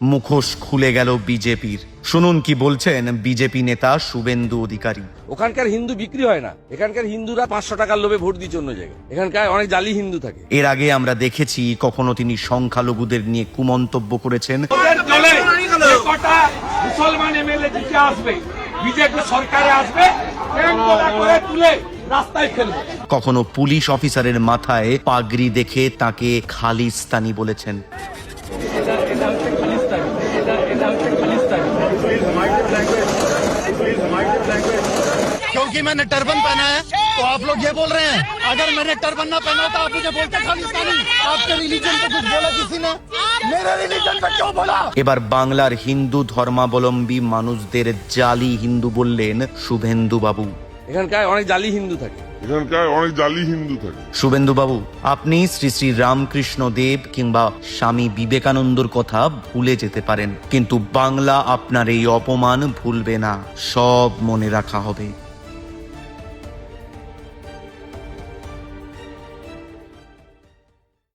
মুখোশ খুলে গেল বিজেপির। শুনুন কি বলছেন বিজেপি নেতা শুভেন্দু অধিকারী। ওখানকার হিন্দু বিক্রি হয় না। এখানকার হিন্দুরা পাঁচশো টাকার লোভে ভোট দিচ্ছে অন্য জায়গায়। এখানকার অনেক জালি হিন্দু থাকে। এর আগে আমরা দেখেছি কখনো তিনি সংখ্যালঘুদের নিয়ে কুমন্তব্য করেছেন। মুসলমান এমএলএ জিতে আসবে বিজেপি সরকারে আসবে করে তুলে কখনো পুলিশ অফিসারের মাথায় পাগড়ি দেখে তাকে খালিস্তানি বলেছেন। क्योंकि मैंने टर्बन पहना है तो आप लोग ये बोल रहे हैं अगर मैंने टर्बन ना पहना तो आप मुझे बोलते खालिस्तानी आपके रिलीजन पे कुछ बोला किसी ने मेरे रिलीजन पे क्यों बोला এবার বাংলার হিন্দু ধর্মাবলম্বী মানুষদের জালি হিন্দু বললেন শুভেন্দু বাবু এখানকার অনেক জালি হিন্দু থাকে এখানকার অনেক জালি হিন্দু থাকে শুভেন্দু বাবু আপনি শ্রী শ্রী রামকৃষ্ণ দেব কিংবা স্বামী বিবেকানন্দর কথা ভুলে যেতে পারেন কিন্তু বাংলা আপনার এই অপমান ভুলবে না সব মনে রাখা হবে